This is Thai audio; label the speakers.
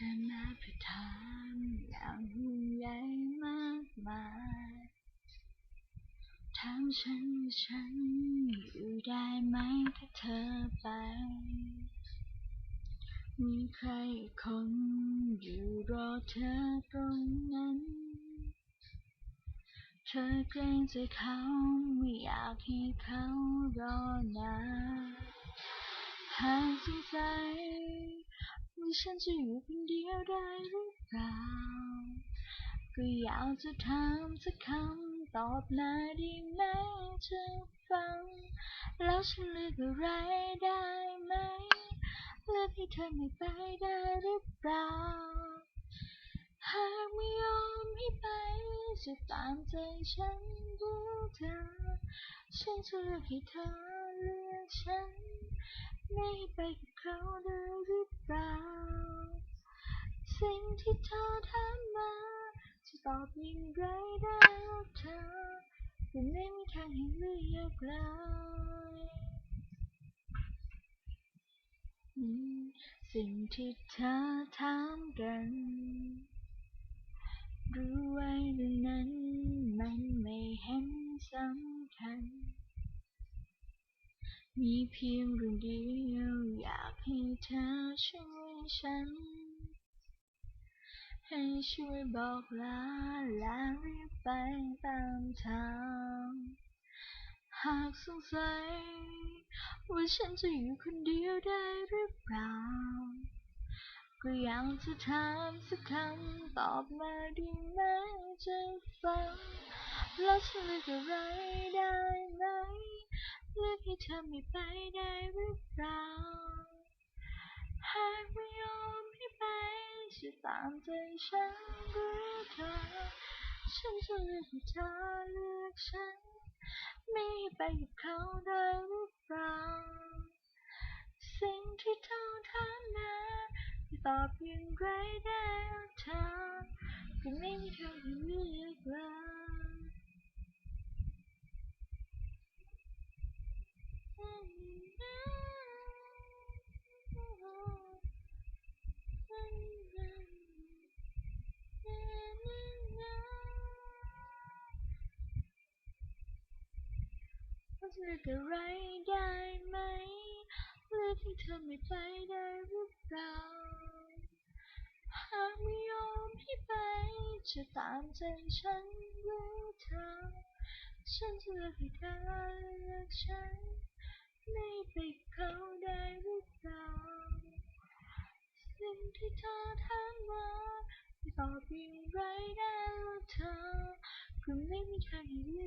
Speaker 1: ธอมาเพื่อถามอย่างห่มากมายถามฉันว่าฉันอยู่ได้ไหมถ้าเธอไป มีใครคนอยู่รอเธอตรงนั้น เธอเกรงใจเขาไม่อยากให้เขารอนานหากสงสัย ว่าฉันจะอยู่คนเดียวได้หรือเปล่า ก็อยากจะถามสักคำตอบมาด้ไหมจะฟัง แล้วฉันเลือกอะไรได้ไหมเลือกให้เธอไม่ไปได้หรือเปล่า หากไม่ยอมให้ไปจะตามใจฉันหรือเธอ ฉันจะเลือกให้เธอเลือกฉัน ไม่ให้ไปกับเขาได้หรือเปล่า สิ่งที่เธอถามมาจะตอบอย่งไรได้ว่าเธอก็ไม่มีทางให้เลือยอืมสิ่งที่เธอถามกันรู้ไว้เรื่องนั้นมันไม่เห็นสำคัญ มีเพียงเรื่องเดียวอยากให้เธอช่วยฉัน ให้ช่วยบอกลาและรีบไปตามทาง หากสงสัย ว่าฉันจะอยู่คนเดียวได้หรือเปล่า ก็อยากจะถามสักคำตอบมาด้ไหมจะฟัง แล้วฉันเลือกอะไรได้ไหมเลือกให้เธอไม่ไปได้หรือเปล่า หากไม่ยอมให้ไปจะตามใจฉันหรือเธอ ฉันจะเลือกให้เธอเลือกฉัน ไม่ให้ไปกับเขาได้หรือเปล่า สิ่งที่เธอถามมาจะตอบอย่างไรได้ว่าเธอก็ไม่มีทางให้เลือกเลย ลือกอะไรได้ไหม เลือกให้เธอไม่ไปได้หรือเปล่า หากไม่ยอมให้ไป จะตามใจฉันหรือเธอ ฉันจะเลือกให้เธอเลือกฉัน ไม่ไปเขาได้หรือเปล่า สิ่งที่เธอถามมาจะตอบอย่างไรได้ว่าเธอก็ไม่มีทางให้เลื